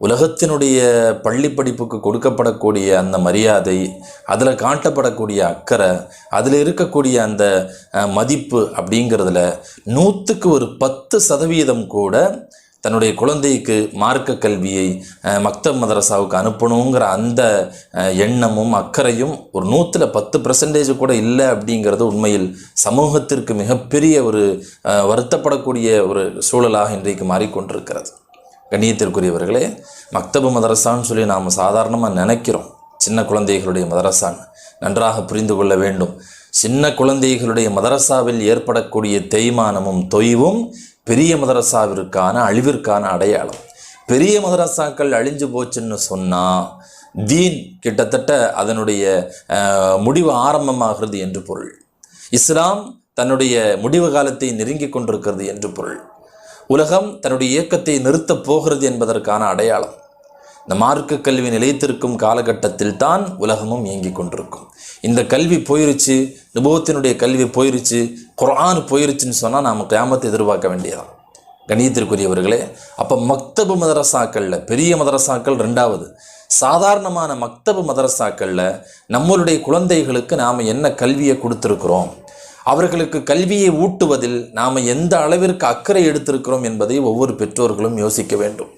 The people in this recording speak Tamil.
உலகத்தினுடைய பள்ளி படிப்புக்கு கொடுக்கப்படக்கூடிய அந்த மரியாதை அதில் காட்டப்படக்கூடிய அக்கறை அதில் இருக்கக்கூடிய அந்த மதிப்பு அப்படிங்கிறதுல நூற்றுக்கு ஒரு பத்து சதவீதம் கூட தன்னுடைய குழந்தைக்கு மார்க்க கல்வியை மக்தப் மதரசாவுக்கு அனுப்பணுங்கிற அந்த எண்ணமும் அக்கறையும் ஒரு நூற்றில் பத்து பர்சன்டேஜ் கூட இல்லை அப்படிங்கிறது உண்மையில் சமூகத்திற்கு மிகப்பெரிய ஒரு வருத்தப்படக்கூடிய ஒரு சூழலாக இன்றைக்கு மாறிக்கொண்டிருக்கிறது. கண்ணியத்திற்குரியவர்களே மக்தபு மதரசான்னு சொல்லி நாம் சாதாரணமாக நினைக்கிறோம். சின்ன குழந்தைகளுடைய மதரசான்னு. நன்றாக புரிந்து கொள்ள வேண்டும். சின்ன குழந்தைகளுடைய மதரசாவில் ஏற்படக்கூடிய தேய்மானமும் தொய்வும் பெரிய மதரசாவிற்கான அழிவிற்கான அடையாளம். பெரிய மதரசாக்கள் அழிஞ்சு போச்சுன்னு சொன்னால் தீன் கிட்டத்தட்ட அதனுடைய முடிவு ஆரம்பமாகிறது என்று பொருள். இஸ்லாம் தன்னுடைய முடிவு காலத்தை நெருங்கிக் கொண்டிருக்கிறது என்று பொருள். உலகம் தன்னுடைய இயக்கத்தை நிறுத்தப் போகிறது என்பதற்கான அடையாளம். இந்த மார்க்க கல்வி நிலைத்திருக்கும் காலகட்டத்தில் தான் உலகமும் இயங்கிக் கொண்டிருக்கும். இந்த கல்வி போயிருச்சு நிபுவத்தினுடைய கல்வி போயிருச்சு குரான் போயிருச்சுன்னு சொன்னால் நாம் கிராமத்தை எதிர்பார்க்க வேண்டியதான் கணியத்திற்குரியவர்களே அப்போ மக்தபு மதரசாக்களில் பெரிய மதரசாக்கள் ரெண்டாவது. சாதாரணமான மக்தபு மதரசாக்களில் நம்மளுடைய குழந்தைகளுக்கு நாம் என்ன கல்வியை கொடுத்துருக்குறோம்? அவர்களுக்கு கல்வியை ஊட்டுவதில் நாம் எந்த அளவிற்கு அக்கறை எடுத்திருக்கிறோம் என்பதை ஒவ்வொரு பெற்றோர்களும் யோசிக்க வேண்டும்.